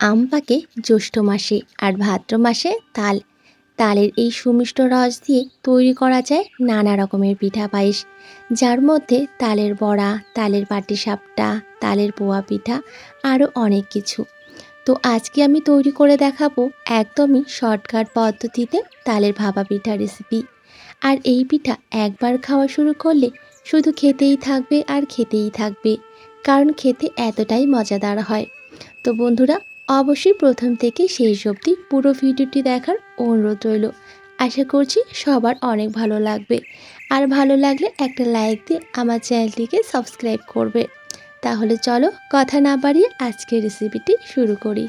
আম পাকে জ্যৈষ্ঠ মাসে আর ভাদ্র মাসে তাল। তালের এই সুমিষ্ট রস দিয়ে তৈরি করা যায় নানা রকমের পিঠা পায়েস, যার মধ্যে তালের বড়া, তালের পাটিসাপটা, তালের পোয়া পিঠা আরও অনেক কিছু। তো আজকে আমি তৈরি করে দেখাবো একদমই শর্টকাট পদ্ধতিতে তালের ভাপা পিঠা রেসিপি আর এই পিঠা একবার খাওয়া শুরু করলে শুধু খেতেই থাকবে আর খেতেই থাকবে, কারণ খেতে এতটাই মজাদার হয়। তো বন্ধুরা অবশ্যই প্রথম থেকে শেষ অবধি পুরো ভিডিওটি দেখার অনুরোধ রইল। আশা করছি সবার অনেক ভালো লাগবে। আর ভালো লাগলে একটা লাইক দিয়ে আমার চ্যানেলটিকে সাবস্ক্রাইব করবে। তাহলে চলো কথা না বাড়িয়ে আজকের রেসিপিটি শুরু করি।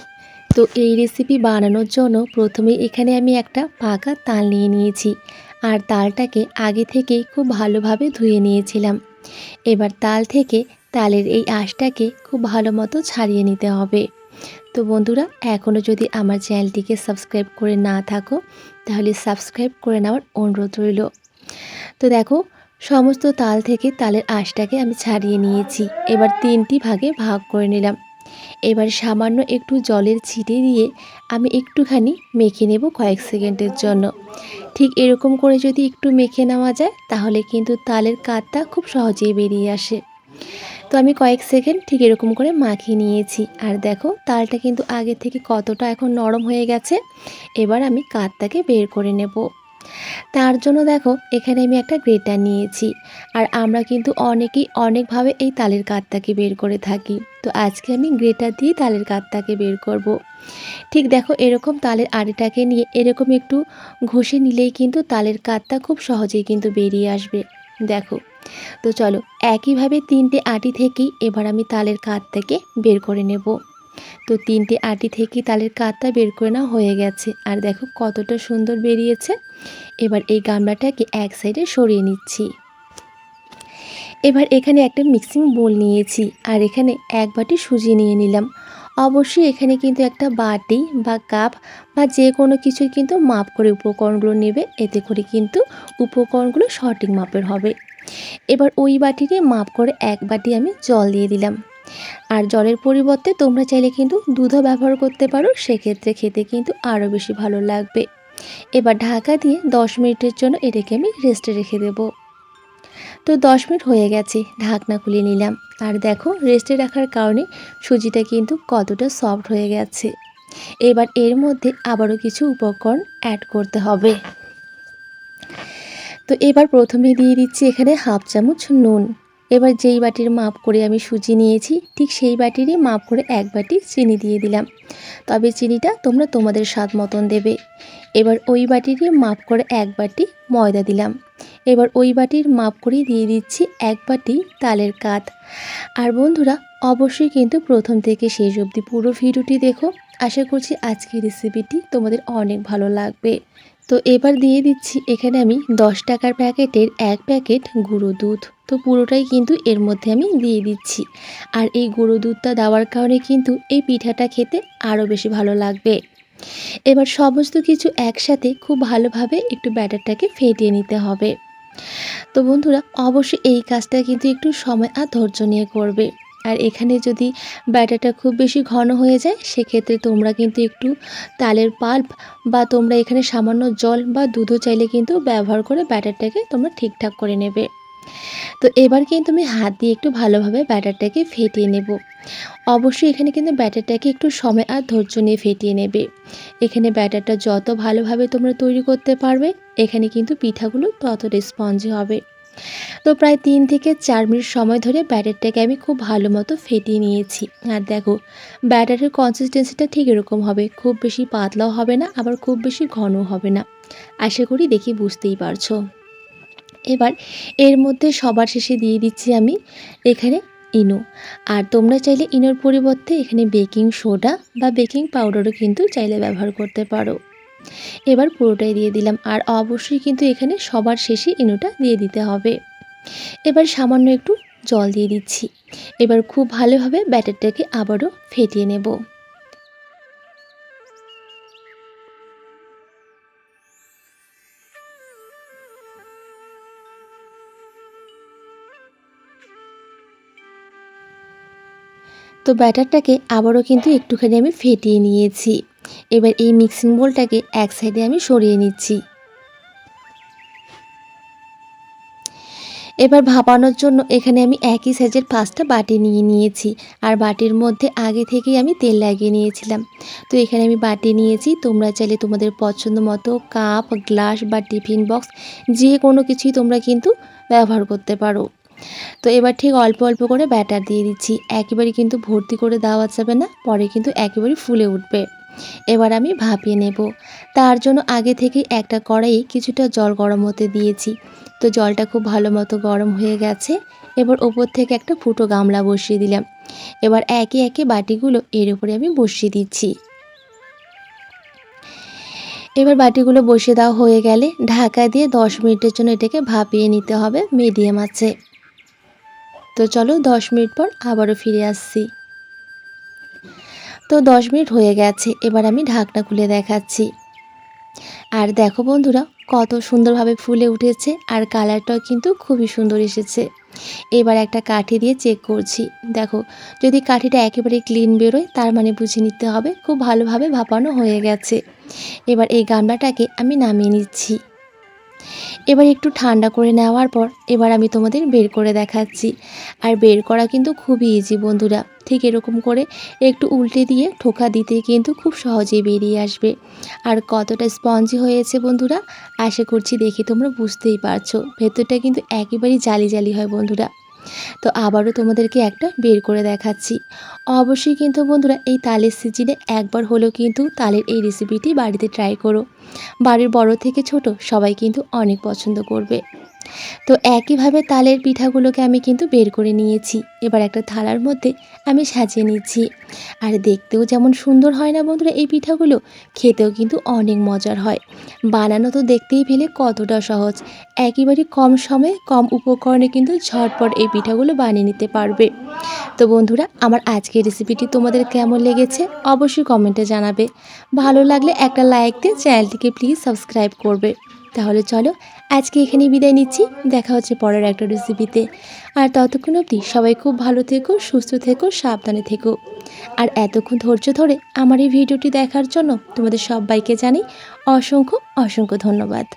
তো এই রেসিপি বানানোর জন্য প্রথমে এখানে আমি একটা পাকা তাল নিয়ে নিয়েছি। আর তালটাকে আগে থেকেই খুব ভালোভাবে ধুয়ে নিয়েছিলাম। এবার তাল থেকে তালের এই আঁশটাকে খুব ভালো মতো ছাড়িয়ে নিতে হবে। তো বন্ধুরা এখনও যদি আমার চ্যানেলটিকে সাবস্ক্রাইব করে না থাকো, তাহলে সাবস্ক্রাইব করে নেওয়ার অনুরোধ রইল। তো দেখো, সমস্ত তাল থেকে তালের আঁশটাকে আমি ছাড়িয়ে নিয়েছি। এবার তিনটি ভাগে ভাগ করে নিলাম। এবার সামান্য একটু জলের ছিটে দিয়ে আমি একটুখানি মেখে নেব কয়েক সেকেন্ডের জন্য। ঠিক এরকম করে যদি একটু মেখে নেওয়া যায়, তাহলে কিন্তু তালের কাতটা খুব সহজেই বেরিয়ে আসে। তো আমি কয়েক সেকেন্ড ঠিক এরকম করে মাখিয়ে নিয়েছি। আর দেখো, তালটা কিন্তু আগে থেকে কতটা এখন নরম হয়ে গেছে। এবার আমি কাতটাকে বের করে নেব। তার জন্য দেখো, এখানে আমি একটা গ্রেটার নিয়েছি। আর আমরা কিন্তু অনেকেই অনেকভাবে এই তালের কাতটাকে বের করে থাকি। তো আজকে আমি গ্রেটার দিয়ে তালের কাতটাকে বের করব। ঠিক দেখো, এরকম তালের আড়িটাকে নিয়ে এরকম একটু ঘষে নিলেই কিন্তু তালের কাতটা খুব সহজেই কিন্তু বেরিয়ে আসবে। দেখো তো চলো, একইভাবে তিনটে আটি থেকেই এবার আমি তালের কাত থেকে বের করে নেব। তো তিনটে আটি থেকেই তালের কাতটা বের করে নেওয়া হয়ে গেছে। আর দেখো কতটা সুন্দর বেরিয়েছে। এবার এই গামলাটাকে এক সাইডে সরিয়ে নিচ্ছি। এবার এখানে একটা মিক্সিং বোল নিয়েছি আর এখানে এক বাটি সুজি নিয়ে নিলাম। অবশ্যই এখানে কিন্তু একটা বাটি বা কাপ বা যে কোনো কিছু কিন্তু মাপ করে উপকরণগুলো নেবে। এতে করে কিন্তু উপকরণগুলো সঠিক মাপের হবে। এবার ওই বাটিতে মাপ করে এক বাটি আমি জল দিয়ে দিলাম। আর জলের পরিবর্তে তোমরা চাইলে কিন্তু দুধও ব্যবহার করতে পারো, সেক্ষেত্রে খেতে কিন্তু আরও বেশি ভালো লাগবে। এবার ঢাকা দিয়ে দশ মিনিটের জন্য এটাকে আমি রেস্টে রেখে দেব। তো দশ মিনিট হয়ে গেছে, ঢাকনা খুলে নিলাম। আর দেখো, রেস্টে রাখার কারণে সুজিটা কিন্তু কতটা সফট হয়ে গেছে। এবার এর মধ্যে আবারও কিছু উপকরণ অ্যাড করতে হবে। তো এবার প্রথমে দিয়ে দিচ্ছি এখানে হাফ চামচ নুন। এবার যেই বাটির মাপ করে আমি সুজি নিয়েছি, ঠিক সেই বাটিরই মাপ করে এক বাটি চিনি দিয়ে দিলাম। তবে চিনিটা তোমরা তোমাদের স্বাদ মতন দেবে। এবার ওই বাটিরই মাপ করে এক বাটি ময়দা দিলাম। এবার ওই বাটির মাপ করেই দিয়ে দিচ্ছি এক বাটি তালের কাত। আর বন্ধুরা, অবশ্যই কিন্তু প্রথম থেকে শেষ অবধি পুরো ভিডিওটি দেখো। আশা করছি আজকের রেসিপিটি তোমাদের অনেক ভালো লাগবে। তো এবার দিয়ে দিচ্ছি এখানে আমি দশ টাকার প্যাকেটের এক প্যাকেট গুঁড়ো দুধ। তো পুরোটাই কিন্তু এর মধ্যে আমি দিয়ে দিচ্ছি। আর এই গুঁড়ো দুধটা দেওয়ার কারণে কিন্তু এই পিঠাটা খেতে আরও বেশি ভালো লাগবে। এবার সমস্ত কিছু একসাথে খুব ভালোভাবে একটু ব্যাটারটাকে ফেটিয়ে নিতে হবে। তো বন্ধুরা, অবশ্যই এই কাজটা কিন্তু একটু সময় আর ধৈর্য নিয়ে করবে। আর এখানে যদি ব্যাটারটা খুব বেশি ঘন হয়ে যায়, সেক্ষেত্রে তোমরা কিন্তু একটু তালের পাল্প বা তোমরা এখানে সামান্য জল বা দুধও চাইলে কিন্তু ব্যবহার করে ব্যাটারটাকে তোমরা ঠিকঠাক করে নেবে। তো এবার কিন্তু আমি হাত দিয়ে একটু ভালোভাবে ব্যাটারটাকে ফেটিয়ে নেব। অবশ্যই এখানে কিন্তু ব্যাটারটাকে একটু সময় আর ধৈর্য নিয়ে ফেটিয়ে নেবে। এখানে ব্যাটারটা যত ভালোভাবে তোমরা তৈরি করতে পারবে, এখানে কিন্তু পিঠাগুলো তত রেসপন্সি হবে। তো প্রায় তিন থেকে চার মিনিট সময় ধরে ব্যাটারটাকে আমি খুব ভালো মতো ফেটিয়ে নিয়েছি। আর দেখো, ব্যাটারের কনসিস্টেন্সিটা ঠিক এরকম হবে। খুব বেশি পাতলাও হবে না, আবার খুব বেশি ঘনও হবে না। আশা করি দেখি বুঝতেই পারছ। এবার এর মধ্যে সবার শেষে দিয়ে দিচ্ছি আমি এখানে ইনো। আর তোমরা চাইলে ইনোর পরিবর্তে এখানে বেকিং সোডা বা বেকিং পাউডারও কিন্তু চাইলে ব্যবহার করতে পারো। এবার পুরোটাই দিয়ে দিলাম আর অবশ্যই কিন্তু এখানে সবার শেষে ইনোটা দিয়ে দিতে হবে। এবার সামান্য একটু জল দিয়ে দিচ্ছি। এবার খুব ভালোভাবে ব্যাটারটাকে আবারও ফেটিয়ে নেব। তো ব্যাটারটাকে আবারও কিন্তু একটুখানি আমি ফেটিয়ে নিয়েছি। এবার এই মিক্সিং বোলটাকে এক সাইডে আমি সরিয়ে নিচ্ছি। এবার ভাপানোর জন্য এখানে আমি একই সাইজের পাঁচটা বাটি নিয়ে নিয়েছি আর বাটির মধ্যে আগে থেকেই আমি তেল লাগিয়ে নিয়েছিলাম। তো এখানে আমি বাটি নিয়েছি, তোমরা চাইলে তোমাদের পছন্দ মতো কাপ, গ্লাস বা টিফিন বক্স, যে কোনো কিছুই তোমরা কিন্তু ব্যবহার করতে পারো। তো এবার ঠিক অল্প অল্প করে ব্যাটার দিয়ে দিচ্ছি, একেবারে কিন্তু ভর্তি করে দেওয়া যাবে না, পরে কিন্তু একেবারে ফুলে উঠবে। এবার আমি ভাপিয়ে নেব। তার জন্য আগে থেকেই একটা কড়াইয়ে কিছুটা জল গরম হতে দিয়েছি। তো জলটা খুব ভালো মতো গরম হয়ে গেছে। এবার ওপর থেকে একটা ফুটো গামলা বসিয়ে দিলাম। এবার একে একে বাটিগুলো এর উপরে আমি বসিয়ে দিচ্ছি। এবার বাটিগুলো বসিয়ে দেওয়া হয়ে গেলে ঢাকা দিয়ে দশ মিনিটের জন্য এটাকে ভাপিয়ে নিতে হবে। মিডিয়াম আছে। তো চলো দশ মিনিট পর আবারও ফিরে আসছি। তো দশ মিনিট হয়ে গেছে, এবার আমি ঢাকনা খুলে দেখাচ্ছি। আর দেখো বন্ধুরা, কত সুন্দরভাবে ফুলে উঠেছে আর কালারটাও কিন্তু খুবই সুন্দর এসেছে। এবার একটা কাঠি দিয়ে চেক করছি। দেখো, যদি কাঠিটা একেবারে ক্লিন বেরোয়, তার মানে বুঝে নিতে হবে, খুব ভালোভাবে ভাপানো হয়ে গেছে। এবার এই গামলাটাকে আমি নামিয়ে নিচ্ছি। এবার একটু ঠান্ডা করে নেওয়ার পর এবার আমি তোমাদের বের করে দেখাচ্ছি। আর বের করা কিন্তু খুবই ইজি বন্ধুরা। ঠিক এরকম করে একটু উল্টে দিয়ে ঠোকা দিতে কিন্তু খুব সহজেই বেরিয়ে আসবে। আর কতটা স্পঞ্জি হয়েছে বন্ধুরা, আশা করছি দেখে তোমরা বুঝতেই পারছ। ভেতরটা কিন্তু একেবারেই জালি জালি হয় বন্ধুরা। তো আবারও তোমাদেরকে একটা বের করে দেখাচ্ছি। অবশ্যই কিন্তু বন্ধুরা এই তালের সিজিনে একবার হলেও কিন্তু তালের এই রেসিপিটি বাড়িতে ট্রাই করো। বাড়ির বড় থেকে ছোট সবাই কিন্তু অনেক পছন্দ করবে। তো একইভাবে তালের পিঠাগুলোকে আমি কিন্তু বের করে নিয়েছি। এবার একটা থালার মধ্যে আমি সাজিয়ে নিচ্ছি। আর দেখতেও যেমন সুন্দর হয় না বন্ধুরা এই পিঠাগুলো, খেতেও কিন্তু অনেক মজার হয়। বানানো তো দেখতেই পেলে কতটা সহজ। একেবারে কম সময়ে, কম উপকরণে কিন্তু ঝটপট এই পিঠাগুলো বানিয়ে নিতে পারবে। তো বন্ধুরা, আমার আজকের রেসিপিটি তোমাদের কেমন লেগেছে অবশ্যই কমেন্টে জানাবে। ভালো লাগলে একটা লাইক দিয়ে চ্যানেলটিকে প্লিজ সাবস্ক্রাইব করবে। তাহলে চলো, আজকে এখানে বিদায় নিচ্ছি। দেখা হচ্ছে পরের একটা রেসিপিতে আর ততক্ষণ অবধি সবাই খুব ভালো থেকো, সুস্থ থেকো, সাবধানে থেকো। আর এতক্ষণ ধৈর্য ধরে আমার এই ভিডিওটি দেখার জন্য তোমাদের সবাইকে জানি অসংখ্য অসংখ্য ধন্যবাদ।